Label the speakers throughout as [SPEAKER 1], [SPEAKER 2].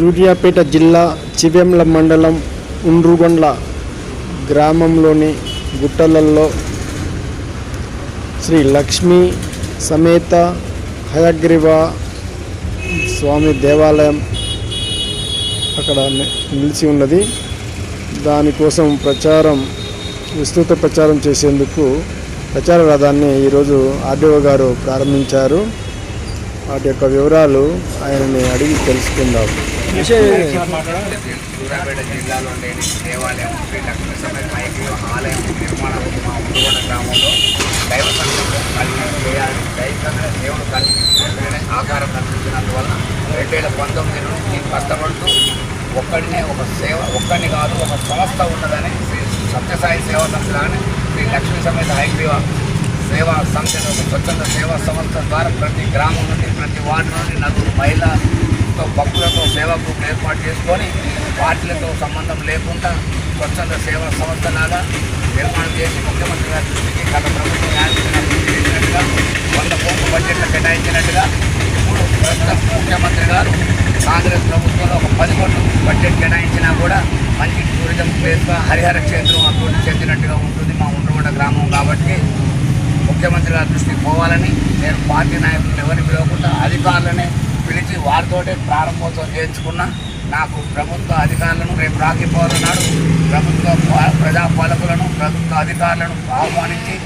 [SPEAKER 1] సూర్యాపేట జిల్లా చివెంల మండలం ఉండ్రుగొండ్ల గ్రామంలోని గుట్టలలో శ్రీ లక్ష్మీ సమేత హయగ్రీవ స్వామి దేవాలయం అక్కడ ని- నిలిచి ఉన్నది. దానికోసం ప్రచారం విస్తృత ప్రచారం చేసేందుకు ప్రచార రథాన్ని ఈరోజు ఆర్డీఓ గారు ప్రారంభించారు. వాటి యొక్క వివరాలు ఆయనని అడిగి తెలుసుకుందాం.
[SPEAKER 2] సూర్యాపేట జిల్లాలో లేని దేవాలయం శ్రీ లక్ష్మీ సమేత ఐక్య ఆలయం నిర్మాణం మా ఉండుగొండ గ్రామంలో దైవ సంకల్పం కలిగి చేయాలి. దైవికంగా దేవుడు కల్పించిన ఆకారం కల్పించినందువల్ల రెండు వేల పంతొమ్మిది నుండి నేను కష్టపడుతూ ఒక్కడినే ఒక సేవ ఒక్కడిని కాదు ఒక సంస్థ ఉన్నదని శ్రీ సత్యసాయి సేవా సంస్థ కానీ శ్రీ లక్ష్మీ సమేత ఐక్య సేవా సంస్థ స్వచ్ఛంద సేవా సంస్థ ద్వారా ప్రతి గ్రామం నుండి ప్రతి వార్డు నుండి నలుగురు ప్రభుత్వ భక్తులతో సేవా గ్రూప్ ఏర్పాటు చేసుకొని పార్టీలతో సంబంధం లేకుండా స్వచ్ఛంద సేవా సంస్థ లాగా నిర్మాణం చేసి ముఖ్యమంత్రి గారి దృష్టికి గత ప్రభుత్వం చేసినట్టుగా వంద కోట్ల బడ్జెట్లు కేటాయించినట్టుగా ఇప్పుడు ప్రస్తుతం ముఖ్యమంత్రి గారు కాంగ్రెస్ ప్రభుత్వంలో ఒక పది కోట్ల బడ్జెట్ కేటాయించినా కూడా మంచి టూరిజం ప్లేస్గా హరిహర క్షేత్రం అభివృద్ధి చెందినట్టుగా ఉంటుంది మా ఉండ్రగొండ గ్రామం కాబట్టి ముఖ్యమంత్రి గారి దృష్టికి పోవాలని నేను పార్టీ నాయకులను ఎవరిని పిలవకుండా అధికారులనే పిలిచి వారితోటే ప్రారంభోత్సవం చేయించుకున్న నాకు ప్రభుత్వ అధికారులను రేపు రాఖీ నాడు ప్రభుత్వ ప్రజాపాలకులను ప్రభుత్వ అధికారులను ఆహ్వానించి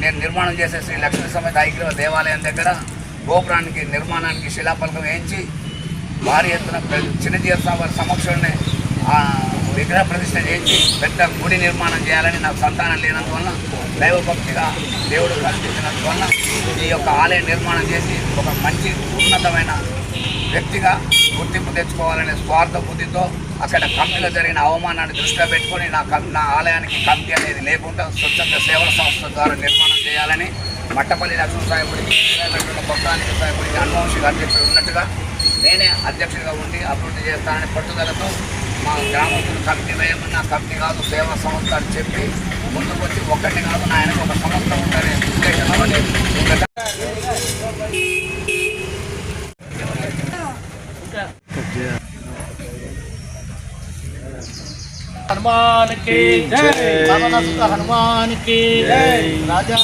[SPEAKER 2] నేను నిర్మాణం చేసే శ్రీ లక్ష్మీ సమేత ఐగ్రవ దేవాలయం దగ్గర గోపురానికి నిర్మాణానికి శిలాఫలకం వేయించి భారీ ఎత్తున చిన్న చిన్నజీవ వారి సమక్షంలోనే విగ్రహ ప్రతిష్ట చేసి పెద్ద గుడి నిర్మాణం చేయాలని నాకు సంతానం లేనందువల్ల దైవభక్తిగా దేవుడు కల్పించినందువల్ల ఈ యొక్క ఆలయ నిర్మాణం చేసి ఒక మంచి ఉన్నతమైన వ్యక్తిగా గుర్తింపు తెచ్చుకోవాలనే స్వార్థ బుద్ధితో అక్కడ కమిటీలో జరిగిన అవమానాన్ని దృష్టిలో పెట్టుకొని నా నా ఆలయానికి కమిటీ అనేది లేకుండా స్వచ్ఛంద సేవా సంస్థ ద్వారా నిర్మాణం చేయాలని మట్టపల్లి లక్ష్మణ సాయిబుడికి కొత్తానికి సాయిబుడికి అనువంశిక అధ్యక్షుడు ఉన్నట్టుగా నేనే అధ్యక్షుడిగా ఉండి అభివృద్ధి చేస్తానని పట్టుదలతో మా గ్రామస్తులు కమిటీ వేయమన్న కమిటీ కాదు సేవా సంస్థ అని చెప్పి ముందుకు వచ్చి ఒక్కటి కాదు నాయన ఒక సంస్థ ఉందనే
[SPEAKER 3] ఉద్దేశంలో హనుమాన్కి హనుమాన్
[SPEAKER 1] రాజా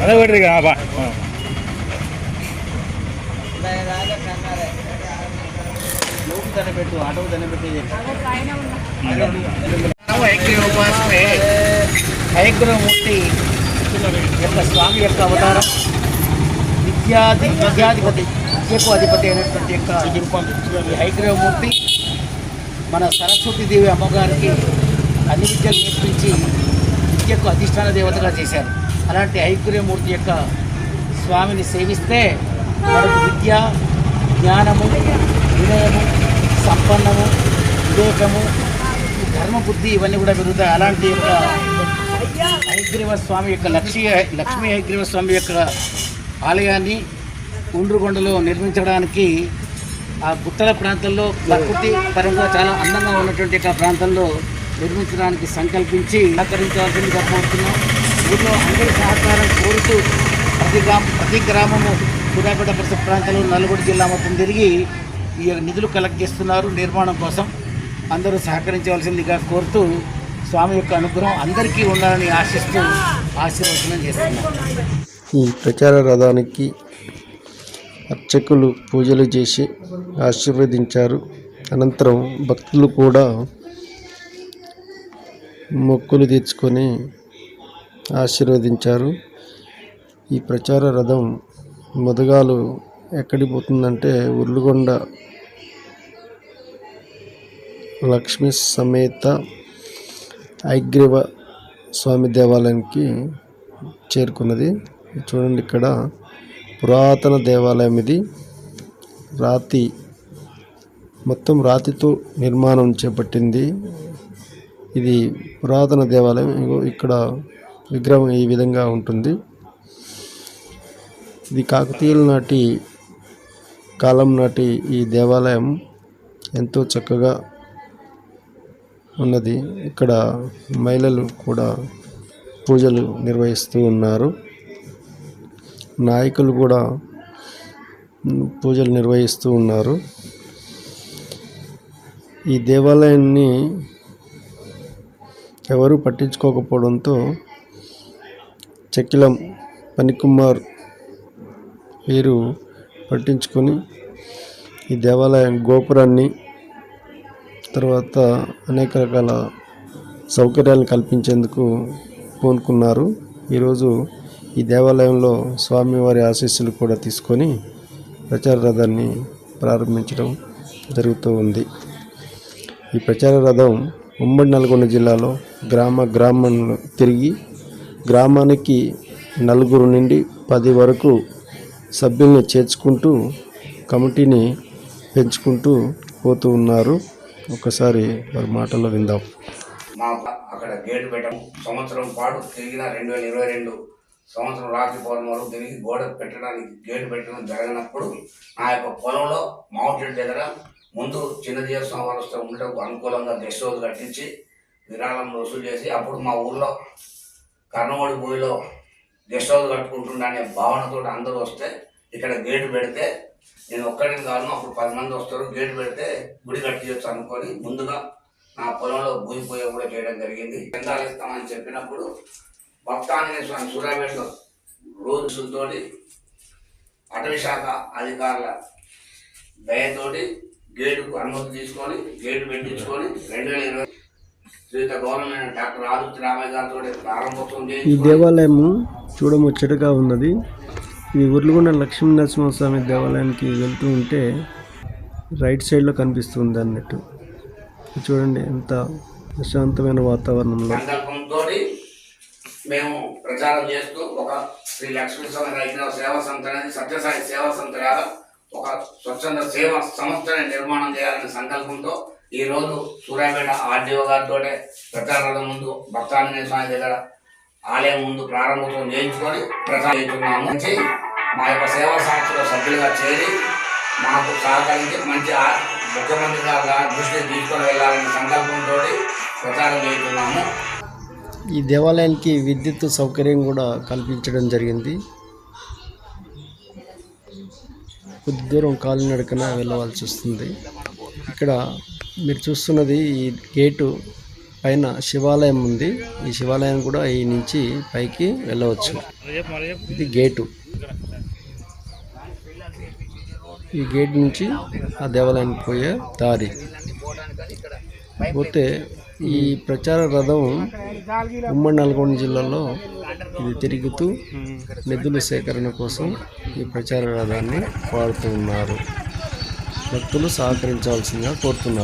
[SPEAKER 1] அதை
[SPEAKER 3] போயிட்டுருக்காப்பா పెట్టు ఐక్యోపాసమే ఐగ్రహమూర్తి యొక్క స్వామి యొక్క అవతారం. విద్యాధి విద్యాధిపతి విద్యకు అధిపతి అయినటువంటి యొక్క ఈ ఐగ్రహమూర్తి మన సరస్వతి దేవి అమ్మగారికి అన్ని విద్యలు నేర్పించి విద్యకు అధిష్టాన దేవతగా చేశారు. అలాంటి ఐగ్రహమూర్తి యొక్క స్వామిని సేవిస్తే మనకు విద్య జ్ఞానము వినయము సంపన్నము వివేకము ధర్మ బుద్ధి ఇవన్నీ కూడా పెరుగుతాయి. అలాంటి యొక్క హైగ్రీవ స్వామి యొక్క లక్ష్మీ లక్ష్మీ హైగ్రీవ స్వామి యొక్క ఆలయాన్ని ఉండ్రుగొండలో నిర్మించడానికి ఆ గుట్టల ప్రాంతంలో ప్రకృతి పరంగా చాలా అందంగా ఉన్నటువంటి యొక్క ప్రాంతంలో నిర్మించడానికి సంకల్పించి సహకరించాల్సింది కోరుతున్నాం. ఊళ్ళో అందరి సహకారం కోరుతూ ప్రతి గ్రామ ప్రతి గ్రామము సూర్యాపేట పరిసర ప్రాంతంలో నల్గొండ జిల్లా మొత్తం తిరిగి ఈ నిధులు కలెక్ట్ చేస్తున్నారు నిర్మాణం కోసం. అందరూ సహకరించవలసిందిగా కోరుతూ స్వామి యొక్క అనుగ్రహం అందరికీ ఉండాలని ఆశిస్తూ ఆశీర్వచనం చేస్తున్నాను
[SPEAKER 1] ఈ ప్రచార రథానికి అర్చకులు పూజలు చేసి ఆశీర్వదించారు. అనంతరం భక్తులు కూడా మొక్కులు తీర్చుకొని ఆశీర్వదించారు. ఈ ప్రచార రథం మొదగాలు ఎక్కడికి పోతుందంటే ఉర్లుగొండ లక్ష్మీ సమేత ఐగ్రీవ స్వామి దేవాలయానికి చేరుకున్నది. చూడండి ఇక్కడ పురాతన దేవాలయం ఇది. రాతి మొత్తం రాతితో నిర్మాణం చేపట్టింది. ఇది పురాతన దేవాలయం. ఇక్కడ విగ్రహం ఈ విధంగా ఉంటుంది. ఇది కాకతీయుల నాటి కాలం నాటి ఈ దేవాలయం. ఎంతో చక్కగా ఉన్నది. ఇక్కడ మహిళలు కూడా పూజలు నిర్వహిస్తూ ఉన్నారు. నాయకులు కూడా పూజలు నిర్వహిస్తూ ఉన్నారు. ఈ దేవాలయాన్ని ఎవరు పట్టించుకోకపోవడంతో చెక్కిలం పనికుమార్ వీరు పట్టించుకొని ఈ దేవాలయం గోపురాన్ని తర్వాత అనేక రకాల సౌకర్యాలు కల్పించేందుకు పూనుకున్నారు. ఈరోజు ఈ దేవాలయంలో స్వామివారి ఆశీస్సులు కూడా తీసుకొని ప్రచార రథాన్ని ప్రారంభించడం జరుగుతూ ఉంది. ఈ ప్రచార రథం ఉమ్మడి నల్గొండ జిల్లాలో గ్రామ గ్రామంలో తిరిగి గ్రామానికి నలుగురు నుండి పది వరకు సభ్యుల్ని చేర్చుకుంటూ కమిటీని పెంచుకుంటూ పోతూ ఉన్నారు. ఒకసారి వారి మాటల్లో విందాం.
[SPEAKER 2] మా అక్కడ గేటు పెట్టడం సంవత్సరం పాటు తిరిగిన రెండు వేల ఇరవై రెండు సంవత్సరం రాత్రి పౌర్ణమి వరకు తిరిగి గోడ పెట్టడానికి గేటు పెట్టడం జరిగినప్పుడు నా యొక్క పొలంలో మౌంటైన్ దగ్గర ముందు చిన్న దేవస్వామి వారు ఉండటం అనుకూలంగా గెస్ట్ హౌస్ కట్టించి విరాళం వసూలు చేసి అప్పుడు మా ఊర్లో కర్ణమూడి భూమిలో గెస్ట్ హౌస్ కట్టుకుంటున్నా అనే భావనతో అందరూ వస్తే ఇక్కడ గేటు పెడితే నేను ఒక్కడిని కాను అప్పుడు పది మంది వస్తారు గేటు పెడితే గుడి కట్టించచ్చు అనుకొని ముందుగా నా పొలంలో భూమి పోయే కూడా చేయడం జరిగింది. చందాలు ఇస్తామని చెప్పినప్పుడు భక్తాంజనేయ స్వామి సూర్యాపేటలో రోజులతో అటవీ శాఖ అధికారుల దయతోటి గేటుకు అనుమతి తీసుకొని గేటు పెట్టించుకొని రెండు వేల ఇరవై శ్రీత గవర్నమెంట్ డాక్టర్ ఆదిత్య రామయ్య గారితో ప్రారంభోత్సవం
[SPEAKER 1] ఈ దేవాలయము చూడముచ్చటగా ఉన్నది. ఈ ఉర్లుగొండ లక్ష్మీ నరసింహస్వామి దేవాలయానికి వెళ్తూ ఉంటే రైట్ సైడ్లో కనిపిస్తుంది అన్నట్టు. చూడండి ఎంత ప్రశాంతమైన వాతావరణంలో.
[SPEAKER 2] మేము ప్రచారం చేస్తూ ఒక శ్రీ లక్ష్మీ స్వామి రైతు సేవా సంస్థ అనేది సత్యసాయి సేవా సంస్థ ఒక స్వచ్ఛంద సేవా సంస్థని నిర్మాణం చేయాలనే సంకల్పంతో ఈ రోజు సూర్యాపేట ఆర్డీఓ గారితో ప్రచారాల ముందు భక్తాంజనేయ స్వామి దగ్గర ఆలయం ముందు ప్రారంభోత్సవం చేయించుకొని ప్రచారం మంచి మా యొక్క సేవా సంస్థలో సభ్యులుగా చేరి మాకు సహకరించి మంచి ముఖ్యమంత్రి గారు దృష్టి తీసుకొని వెళ్ళాలనే సంకల్పంతో ప్రచారం చేస్తున్నాము
[SPEAKER 1] ఈ దేవాలయానికి విద్యుత్ సౌకర్యం కూడా కల్పించడం జరిగింది. కొద్ది దూరం కాలినడకన వెళ్ళవలసి వస్తుంది. ఇక్కడ మీరు చూస్తున్నది ఈ గేటు పైన శివాలయం ఉంది. ఈ శివాలయం కూడా ఈ నుంచి పైకి వెళ్ళవచ్చు. ఇది గేటు. ఈ గేట్ నుంచి ఆ దేవాలయానికి పోయే దారి. పోతే ఈ ప్రచార రథం ఉమ్మడి నల్గొండ జిల్లాలో ఇది తిరుగుతూ నిధుల సేకరణ కోసం ఈ ప్రచార రథాన్ని వాడుతూ ఉన్నారు భక్తులు సహకరించాల్సిందిగా కోరుతున్నారు.